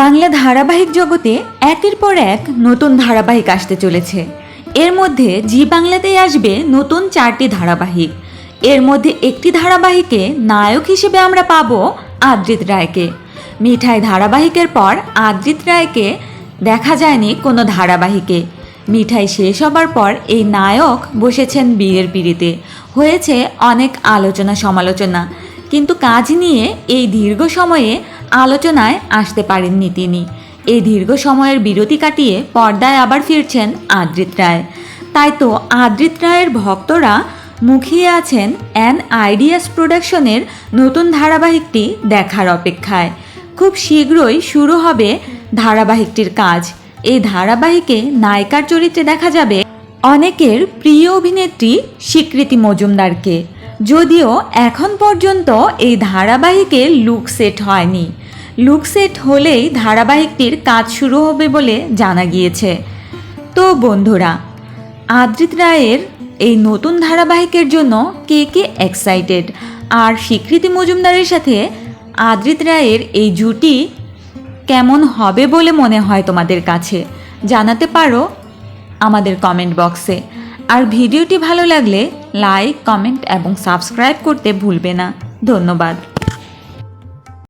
বাংলা ধারাবাহিক জগতে একের পর এক নতুন ধারাবাহিক আসতে চলেছে। এর মধ্যে জি বাংলাতেই আসবে নতুন চারটি ধারাবাহিক। এর মধ্যে একটি ধারাবাহিকে নায়ক হিসেবে আমরা পাবো আদ্রিত রায়কে। মিঠাই ধারাবাহিকের পর আদ্রিত রায়কে দেখা যায়নি কোনো ধারাবাহিকে। মিঠাই শেষ হবার পর এই নায়ক বসেছেন বিয়ের পিড়িতে। হয়েছে অনেক আলোচনা সমালোচনা কিন্তু কাজ নিয়ে এই দীর্ঘ সময়ে আলোচনায় আসতে পারেননি তিনি। এই দীর্ঘ সময়ের বিরতি কাটিয়ে পর্দায় আবার ফিরছেন আদ্রিত রায়। তাই তো আদ্রিত রায়ের ভক্তরা মুখিয়ে আছেন অ্যান আইডিয়াস প্রোডাকশনের নতুন ধারাবাহিকটি দেখার অপেক্ষায়। খুব শীঘ্রই শুরু হবে ধারাবাহিকটির কাজ। এই ধারাবাহিকে নায়িকার চরিত্রে দেখা যাবে অনেকের প্রিয় অভিনেত্রী স্বীকৃতি মজুমদারকে। যদিও এখন পর্যন্ত এই ধারাবাহিকে লুক সেট হয়নি। লুক সেট হলেই ধারাবাহিকটির কাজ শুরু হবে বলে জানা গিয়েছে। তো বন্ধুরা, আদ্রিত রায়ের এই নতুন ধারাবাহিকের জন্য কে কে এক্সাইটেড আর স্বীকৃতি মজুমদারের সাথে আদ্রিত রায়ের এই জুটি কেমন হবে বলে মনে হয় তোমাদের কাছে, জানাতে পারো আমাদের কমেন্ট বক্সে আর ভিডিওটি ভালো লাগলে লাইক কমেন্ট এবং সাবস্ক্রাইব করতে ভুলবে না। ধন্যবাদ।